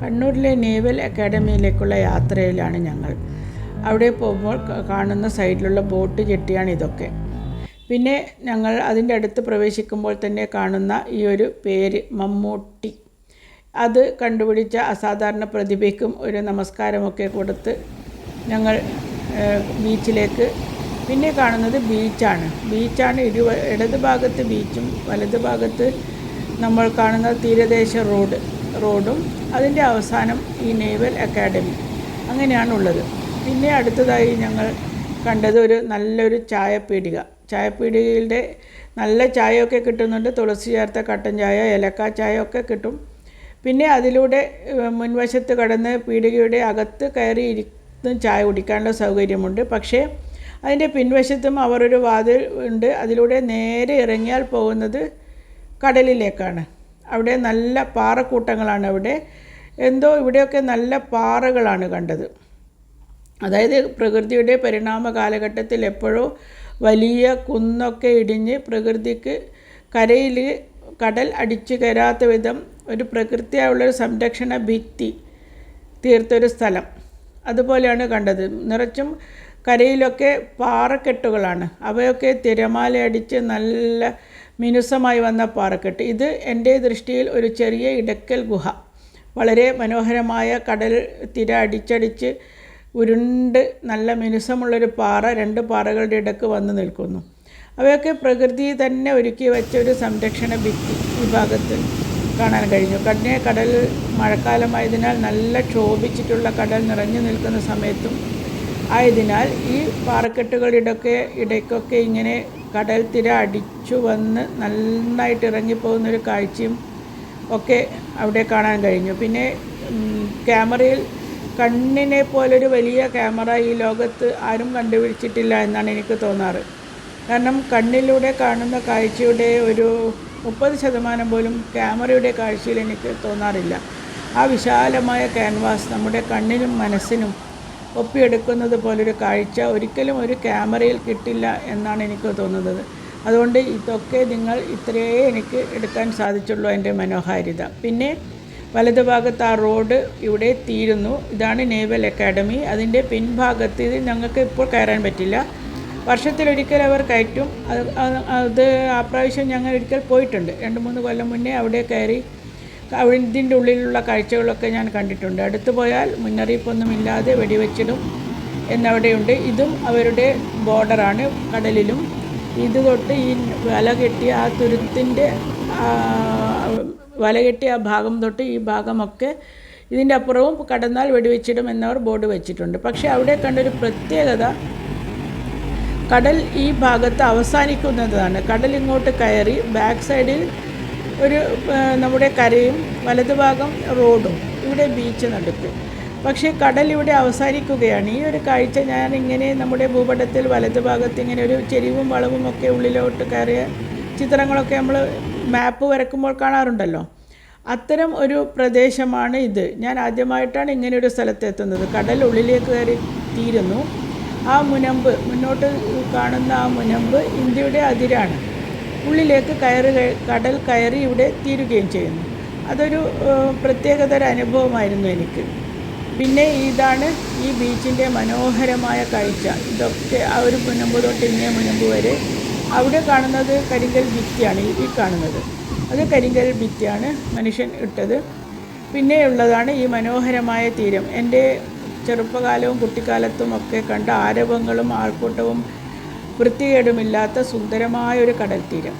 കണ്ണൂരിലെ നേവൽ അക്കാഡമിയിലേക്കുള്ള യാത്രയിലാണ് ഞങ്ങൾ. അവിടെ പോകുമ്പോൾ കാണുന്ന സൈഡിലുള്ള ബോട്ട് ജെട്ടിയാണ് ഇതൊക്കെ. പിന്നെ ഞങ്ങൾ അതിന്റെ അടുത്ത് പ്രവേശിക്കുമ്പോൾ തന്നെ കാണുന്ന ഈ ഒരു പേര് മമ്മൂട്ടി. അത് കണ്ടുപിടിച്ച അസാധാരണ പ്രതിഭയ്ക്കും ഒരു നമസ്കാരമൊക്കെ കൊടുത്ത് ഞങ്ങൾ ബീച്ചിലേക്ക്. പിന്നെ കാണുന്നത് ബീച്ചാണ്. ബീച്ചാണ് ഇരു ഇടത് ഭാഗത്ത് ബീച്ചും വലത് ഭാഗത്ത് നമ്മൾ കാണുന്ന തീരദേശ റോഡ്. റോഡും അതിന്റെ അവസാനം ഈ നേവൽ അക്കാഡമി. അങ്ങനെയാണുള്ളത്. പിന്നെ അടുത്തതായി ഞങ്ങൾ കണ്ടത് ഒരു നല്ലൊരു ചായപ്പീടിക. ചായപ്പീടികയുടെ നല്ല ചായയൊക്കെ കിട്ടുന്നുണ്ട്. തുളസി ചേർത്ത കട്ടൻ ചായ ഏലക്ക ചായ ഒക്കെ കിട്ടും. പിന്നെ അതിലൂടെ മുൻവശത്ത് കടന്ന് പീടികയുടെ അകത്ത് കയറി ഇരുന്ന് ചായ കുടിക്കാനുള്ള സൗകര്യമുണ്ട്. പക്ഷേ അതിന്റെ പിൻവശത്തും അവർ ഒരു വാതിൽ ഉണ്ട്. അതിലൂടെ നേരെ ഇറങ്ങിയാൽ പോകുന്നത് കടലിലേക്കാണ്. അവിടെ നല്ല പാറക്കൂട്ടങ്ങളാണ് അവിടെ. എന്തോ ഇവിടെയൊക്കെ നല്ല പാറകളാണ് കണ്ടത്. അതായത് പ്രകൃതിയുടെ പരിണാമ കാലഘട്ടത്തിൽ എപ്പോഴോ വലിയ കുന്നൊക്കെ ഇടിഞ്ഞ് പ്രകൃതിക്ക് കരയിൽ കടൽ അടിച്ചു കയറാത്ത വിധം ഒരു പ്രകൃതിയായുള്ളൊരു സംരക്ഷണ ഭിത്തി തീർത്തൊരു സ്ഥലം. അതുപോലെയാണ് കണ്ടത്. നിറച്ചും കരയിലൊക്കെ പാറക്കെട്ടുകളാണ്. അവയൊക്കെ തിരമാല അടിച്ച് നല്ല മിനുസമായി വന്ന പാറക്കെട്ട്. ഇത് എന്റെ ദൃഷ്ടിയിൽ ഒരു ചെറിയ ഇടക്കൽ ഗുഹ. വളരെ മനോഹരമായ കടൽ തിര അടിച്ചടിച്ച് ഉരുണ്ട് നല്ല മിനുസമുള്ളൊരു പാറ രണ്ട് പാറകളുടെ ഇടയ്ക്ക് വന്ന് നിൽക്കുന്നു. അവയൊക്കെ പ്രകൃതി തന്നെ ഒരുക്കി വെച്ച ഒരു സംരക്ഷണ ഭിത്തി വിഭാഗത്ത് കാണാൻ കഴിഞ്ഞു. കടനെ കടൽ മഴക്കാലമായതിനാൽ നല്ല ക്ഷോഭിച്ചിട്ടുള്ള കടൽ നിറഞ്ഞു നിൽക്കുന്ന സമയത്തും ആയതിനാൽ ഈ പാറക്കെട്ടുകളുടെ ഇടയ്ക്കൊക്കെ ഇങ്ങനെ കടൽ തിര അടിച്ചു വന്ന് നന്നായിട്ട് ഇറങ്ങിപ്പോകുന്നൊരു കാഴ്ചയും ഒക്കെ അവിടെ കാണാൻ കഴിഞ്ഞു. പിന്നെ ക്യാമറയിൽ കണ്ണിനെ പോലൊരു വലിയ ക്യാമറ ഈ ലോകത്ത് ആരും കണ്ടുപിടിച്ചിട്ടില്ല എന്നാണ് എനിക്ക് തോന്നാറ്. കാരണം കണ്ണിലൂടെ കാണുന്ന കാഴ്ചയുടെ ഒരു മുപ്പത് ശതമാനം പോലും ക്യാമറയുടെ കാഴ്ചയിൽ എനിക്ക് തോന്നാറില്ല. ആ വിശാലമായ ക്യാൻവാസ് നമ്മുടെ കണ്ണിനും മനസ്സിനും ഒപ്പിയെടുക്കുന്നത് പോലൊരു കാഴ്ച ഒരിക്കലും ഒരു ക്യാമറയിൽ കിട്ടില്ല എന്നാണ് എനിക്ക് തോന്നുന്നത്. അതുകൊണ്ട് ഇതൊക്കെ നിങ്ങൾ ഇത്രയേ എനിക്ക് എടുക്കാൻ സാധിച്ചുള്ളൂ എന്റെ മനോഹാരിത. പിന്നെ വലതുഭാഗത്ത് ആ റോഡ് ഇവിടെ തീരുന്നു. ഇതാണ് നേവൽ അക്കാഡമി. അതിന്റെ പിൻഭാഗത്ത് ഇത് ഞങ്ങൾക്ക് ഇപ്പോൾ കയറാൻ പറ്റില്ല. വർഷത്തിലൊരിക്കൽ അവർ കയറ്റും. അത് അത് ആ പ്രാവശ്യം ഞങ്ങൾ ഒരിക്കൽ പോയിട്ടുണ്ട്. രണ്ട് മൂന്ന് കൊല്ലം മുന്നേ അവിടെ കയറി ഇതിന്റെ ഉള്ളിലുള്ള കാഴ്ചകളൊക്കെ ഞാൻ കണ്ടിട്ടുണ്ട്. അടുത്തു പോയാൽ മുന്നറിയിപ്പൊന്നുമില്ലാതെ വെടിവെച്ചിടും എന്നവിടെയുണ്ട്. ഇതും അവരുടെ ബോർഡറാണ് കടലിലും. ഇത് തൊട്ട് ഈ വല കെട്ടിയ ആ തുരുത്തിന്റെ വല കെട്ടിയ ആ ഭാഗം തൊട്ട് ഈ ഭാഗമൊക്കെ ഇതിന്റെ അപ്പുറവും കടന്നാൽ വെടിവെച്ചിടും എന്നവർ ബോർഡ് വെച്ചിട്ടുണ്ട്. പക്ഷേ അവിടെ കണ്ടൊരു പ്രത്യേകത കടൽ ഈ ഭാഗത്ത് അവസാനിക്കുന്നതാണ്. കടൽ ഇങ്ങോട്ട് കയറി ബാക്ക് സൈഡിൽ ഒരു നമ്മുടെ കരയും വലതുഭാഗം റോഡും ഇവിടെ ബീച്ച് നടുക്ക്. പക്ഷേ കടൽ ഇവിടെ അവസാനിക്കുകയാണ്. ഈ ഒരു കാഴ്ച ഞാൻ ഇങ്ങനെ നമ്മുടെ ഭൂപടത്തിൽ വലതുഭാഗത്ത് ഇങ്ങനെ ഒരു ചെരിവും വളവും ഒക്കെ ഉള്ളിലോട്ട് കയറിയ ചിത്രങ്ങളൊക്കെ നമ്മൾ മാപ്പ് വരക്കുമ്പോൾ കാണാറുണ്ടല്ലോ. അത്തരം ഒരു പ്രദേശമാണ് ഇത്. ഞാൻ ആദ്യമായിട്ടാണ് ഇങ്ങനെ ഒരു സ്ഥലത്തെത്തുന്നത് കടൽ ഉള്ളിലേക്ക് കയറി തീരുന്നു. ആ മുനമ്പ് മുന്നോട്ട് കാണുന്ന ആ മുനമ്പ് ഇന്ത്യയുടെ അതിരാണ്. ഉള്ളിലേക്ക് കയറി കടൽ കയറി ഇവിടെ തീരുകയും ചെയ്യുന്നു. അതൊരു പ്രത്യേകതര അനുഭവമായിരുന്നു എനിക്ക്. പിന്നെ ഇതാണ് ഈ ബീച്ചിന്റെ മനോഹരമായ കാഴ്ച. ഇതൊക്കെ ആ ഒരു മുനമ്പ് തൊട്ട് ഇന്നേ മുനമ്പ് വരെ അവിടെ കാണുന്നത് കരിങ്കൽ ഭിത്തിയാണ് ഈ കാണുന്നത്. അത് കരിങ്കൽ ഭിത്തിയാണ് മനുഷ്യൻ ഇട്ടത്. പിന്നെയുള്ളതാണ് ഈ മനോഹരമായ തീരം. എന്റെ ചെറുപ്പകാലവും കുട്ടിക്കാലത്തും ഒക്കെ കണ്ട ആരവങ്ങളും ആൾക്കൂട്ടവും വൃത്തികേടുമില്ലാത്ത സുന്ദരമായ ഒരു കടൽ തീരം